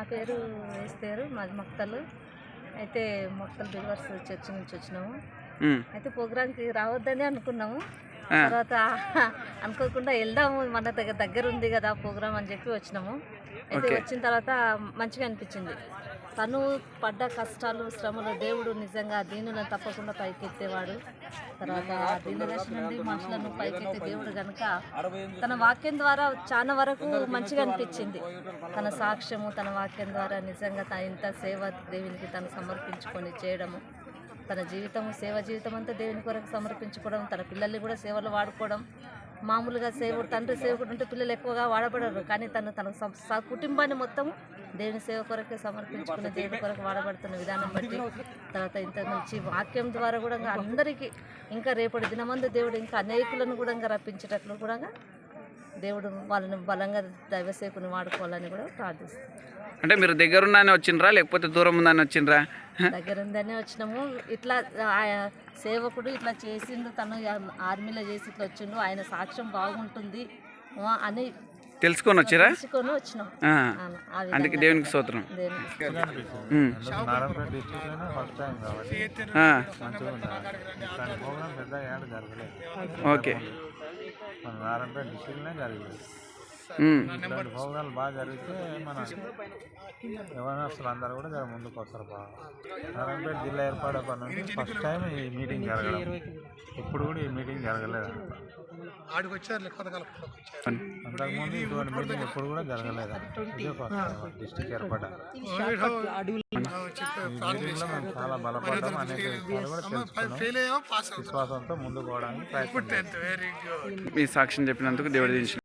నా పేరు వేస్తారు మాది మొక్కలు అయితే మొక్కలు బిల్వర్స్ చర్చ్ నుంచి వచ్చినాము. అయితే ప్రోగ్రామ్కి రావద్దని అనుకున్నాము. తర్వాత అనుకోకుండా వెళ్దాము మన దగ్గర దగ్గర ఉంది కదా ప్రోగ్రామ్ అని చెప్పి వచ్చినాము. అయితే. వచ్చిన తర్వాత మంచిగా అనిపించింది. తను పడ్డ కష్టాలు శ్రమలు దేవుడు నిజంగా దీనులను తప్పకుండా పైకెత్తేవాడు. తర్వాత ఆ దీనదశ నుండి మనుషులను పైకెత్తే దేవుడు కనుక తన వాక్యం ద్వారా చాలా వరకు మంచిగా అనిపించింది. తన సాక్ష్యము తన వాక్యం ద్వారా నిజంగా తన ఇంత సేవ దేవునికి తను సమర్పించుకొని చేయడము తన జీవితం సేవ జీవితం అంతా దేవుని కొరకు సమర్పించుకోవడం తన పిల్లల్ని కూడా సేవలు వాడుకోవడం మామూలుగా సేవ తండ్రి సేవకుడు ఉంటే పిల్లలు ఎక్కువగా వాడబడరు. కానీ తను తన కుటుంబాన్ని మొత్తం దేవుని సేవ కొరకే సమర్పించుకున్న దేవుని కొరకు వాడబడుతున్న విధానం బట్టి తర్వాత ఇంత మంచి వాక్యం ద్వారా కూడా ఇంకా అందరికీ ఇంకా రేపటి దినమందు దేవుడు ఇంకా అనేకులను కూడా ఇంకా రప్పించేటట్లు కూడా దేవుడు వాళ్ళని బలంగా దైవసేకుని వాడుకోవాలని కూడా ప్రార్థిస్తాను అంటే మీరు దగ్గరున్నానే వచ్చిండ్రా లేకపోతే దూరం ఉందని వచ్చిండ్రా? దగ్గర ఉందనే వచ్చినాము. ఇట్లా ఆ సేవకుడు ఇట్లా చేసిండు తను ఆర్మీలో చేసి ఇట్లా వచ్చిండు ఆయన సాక్ష్యం బాగుంటుంది అని తెలుసుకొని వచ్చిరా? అందుకే దేవునికి స్తోత్రం. ఓకే. మన నారాయణపేట డిస్ట్రిక్ట్లోనే జరగలేదు ఉమ్, ప్రోగ్రాలు బాగా జరిగితే మన యవనస్తులు అందరూ కూడా జర ముందుకు వస్తారు బాగా. నారాయణపేట జిల్లా ఏర్పడేపటి నుంచి ఫస్ట్ టైం ఈ మీటింగ్ జరగడం. ఎప్పుడు కూడా ఈ మీటింగ్ జరగలేదు అంతకుముందు ఇటువంటి మీటింగ్ ఎప్పుడు కూడా జరగలేదు ఇదే ఫస్ట్ టైం డిస్ట్రిక్ట్ ఏర్పడ్డ ఈ మీటింగ్లో మేము చాలా బలపడ్డాం అనేక విషయాలు కూడా తెలుసుకున్నాం. విశ్వాసంతో ముందుకు పోవడానికి ప్రయత్నం. మీ సాక్ష్యం చెప్పినందుకు దేవుడు